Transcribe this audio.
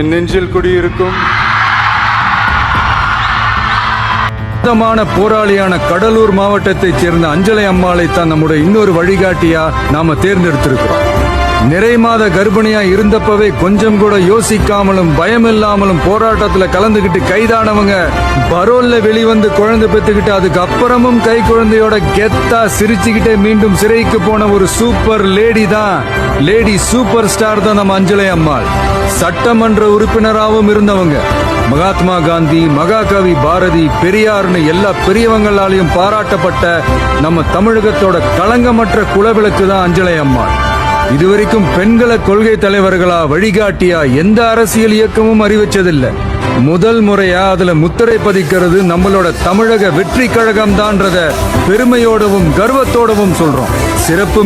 என் நெஞ்சில் குடியிருக்கும் சுத்தமான போராளியான கடலூர் மாவட்டத்தைச் சேர்ந்த அஞ்சலை அம்மாளை தான் நம்முடைய இன்னொரு வழிகாட்டியா நாம தேர்ந்தெடுத்திருக்கிறோம். நிறை மாத கர்ப்பிணியா இருந்தப்பவே கொஞ்சம் கூட யோசிக்காமலும் பயமில்லாமலும் போராட்டத்துல கலந்துகிட்டு கைதானவங்க பரோல்ல வெளிவந்து குழந்தை பெற்றுக்கிட்டு அதுக்கு அப்புறமும் கை குழந்தையோட கெத்தா சிரிச்சுக்கிட்டே மீண்டும் சிறைக்கு போன ஒரு சூப்பர் லேடி தான். லேடி சூப்பர் ஸ்டார் தான் நம்ம அஞ்சலை அம்மாள். சட்டமன்ற உறுப்பினராகவும் இருந்தவங்க. மகாத்மா காந்தி மகாகவி பாரதி பெரியார்னு எல்லா பெரியவங்களாலையும் பாராட்டப்பட்ட நம்ம தமிழகத்தோட களங்கமற்ற குலவிளக்கு தான் அஞ்சலை அம்மாள். இதுவரைக்கும் பெண்களை கொள்கை தலைவர்களா வழிகாட்டியா எந்த அரசியல் இயக்கமும் அறிவிச்சதில்லை. முதல் முறையா அதுல முத்திரை பதிக்கிறது நம்மளோட தமிழக வெற்றி கழகம் தான்றத பெருமையோடவும் கர்வத்தோடவும் சொல்றோம். சிறப்பு